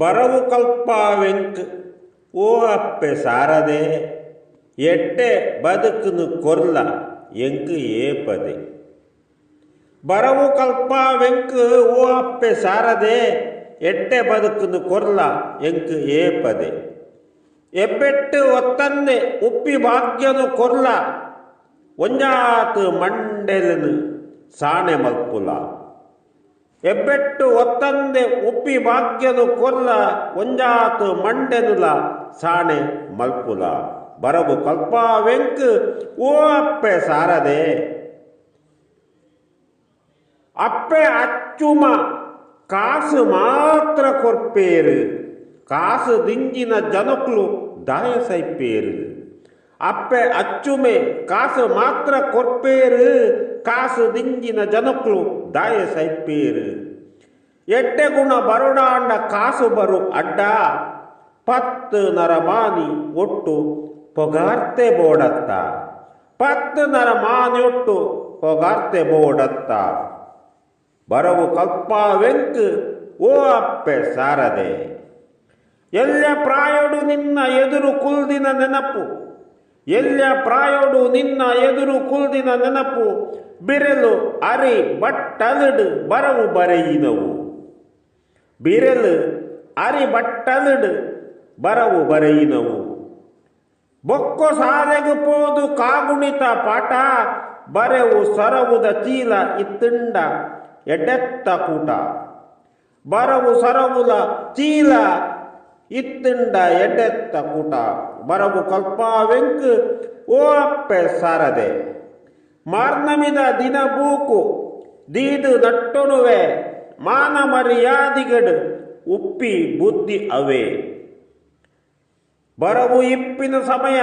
ಬರವು ಕಲ್ಪಾವೆಂಕ್, ಓ ಅಪ್ಪೆ ಸಾರದೆ, ಎಟ್ಟೆ ಬದುಕುನು ಕೊರ್ಲ ಎಂಕ್ ಏಪದೆ. ಬರವು ಕಲ್ಪಾವೆಂಕ್, ಓ ಅಪ್ಪೆ ಸಾರದೆ, ಎಟ್ಟೆ ಬದುಕುನು ಕೊರ್ಲ ಎಂಕ್ ಏಪದೆ. ಎಬ್ಬೆಟ್ಟು ಒತ್ತನ್ನೆ ಉಪ್ಪಿ ಭಾಗ್ಯನು ಕೊರ್ಲ, ಒಂಜಾತು ಮಂಡೆಲನು ಸಾಣೆ ಮಲ್ಪುಲ. ಎಬ್ಬೆಟ್ಟು ಒತ್ತಂದೆ ಉಪ್ಪಿ ಭಾಗ್ಯನು ಕೊರ್ಲ, ಒಂಜಾತು ಮಂಡೆನುಲ, ಸಾಣೆ ಮಲ್ಪುಲ. ಬರವು ಕಲ್ಪಾವೆಂಕ್, ಓ ಅಪ್ಪೆ ಸಾರದೆ. ಅಪ್ಪೆ ಅಚ್ಚುಮ, ಕಾಸು ಮಾತ್ರ ಕೊರ್ಪೇರು. ಕಾಸು ದಿಂಜಿನ ಜನಕ್ಲು ದಾಯಸೈಪೇರು ಅಪ್ಪೆ ಅಚ್ಚುಮೆ, ಕಾಸು ಮಾತ್ರ ಕೊರ್ಪೇರು, ಕಾಸು ದಿಂಜಿನ ಜನಕ್ಕಳು ದಾಯ ಸೈಪೇರು ಎಟ್ಟೆ ಗುಣ ಬರುಡಾಂಡ ಕಾಸು ಬರು ಅಡ್ಡ, ಪತ್ತು ನರಮಾನಿ ಒಟ್ಟು ಪೊಗಾರ್ತೆ ಬೋಡತ್ತ. ಪತ್ತು ನರಮಾನಿ ಒಟ್ಟು ಪೊಗಾರ್ತೆ ಬೋಡತ್ತ. ಬರವು ಕಲ್ಪಾವೆಂಕ್ ಓ ಅಪ್ಪೆ ಸಾರದೆ. ಎಲ್ಲ ಪ್ರಾಯಡು ನಿನ್ನ ಎದುರು ಕುಲ್ದಿನ ನೆನಪು. ಎಲ್ಲ ಪ್ರಾಯೋಡು ನಿನ್ನ ಎದುರು ಕುಲ್ದಿನ ನೆನಪು, ಬಿರೆಲು ಅರಿ ಬಟ್ಟಲಡು ಬರವು ಬರೆಯಿನವು. ಬಿರೆಲು ಅರಿ ಬಟ್ಟಲಡು ಬರವು ಬರೆಯಿನವು. ಬೊಕ್ಕು ಸಾರೆಗು ಪೋದು ಕಾಗುಣಿತ ಪಾಠ, ಬರೆವು ಸರವುದ ಚೀಲ ಇತ್ತಿಂಡ ಎಡೆತ್ತ ಕೂಟ. ಬರವು ಸರವುಲ ಚೀಲ ಇತ್ತುಂಡ ಎಡೆತ್ತ ಕೂಟ. ಬರವು ಕಲ್ಪಾವೆಂಕು ಓ ಅಪ್ಪೆ ಸಾರದೆ. ಮಾರ್ನಮಿದ ದಿನ ಬೂಕು ದೀದು ನಟ್ಟೊಣುವೆ ಮಾನ ಮರ್ಯಾದಿಗಡು ಉಪ್ಪಿ ಬುದ್ಧಿ ಅವೇ. ಬರವು ಇಪ್ಪಿನ ಸಮಯ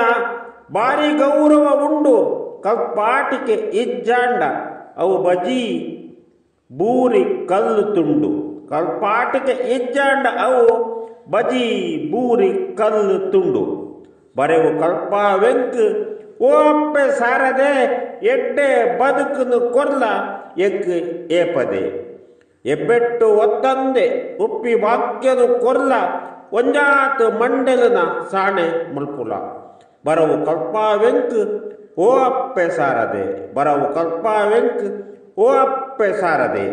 ಭಾರಿ ಗೌರವ ಉಂಡು, ಕಲ್ಪಾಟಿಕೆ ಇಜ್ಜಾಂಡ, ಅವು ಬಜಿ ಬೂರಿ ಕಲ್ಲು ತುಂಡು. ಕಲ್ಪಾಟಿಕೆ ಇಜ್ಜಾಂಡ, ಅವು ಬಜಿ ಬೂರಿ ಕಲ್ಲು ತುಂಡು. ಬರೆವು ಕಲ್ಪಾವೆಂಕ್ ಓ ಅಪ್ಪೆ ಸಾರದೆ ಎಡ್ಡೆ ಬದುಕುನು ಕೊರ್ಲ ಎಕ್ ಏಪದೆ. ಎಬ್ಬೆಟ್ಟು ಒತ್ತಂದೆ ಉಪ್ಪಿ ವಾಕ್ಯನು ಕೊರ್ಲ, ಒಂಜಾತು ಮಂಡಲನ ಸಾಣೆ ಮುಲ್ಪುಲ ಬರವು ಕಲ್ಪಾವೆಂಕ್ ಓ ಅಪ್ಪೆ ಸಾರದೆ. ಬರವು ಕಲ್ಪಾವೆಂಕ್ ಓ ಅಪ್ಪೆ ಸಾರದೆ.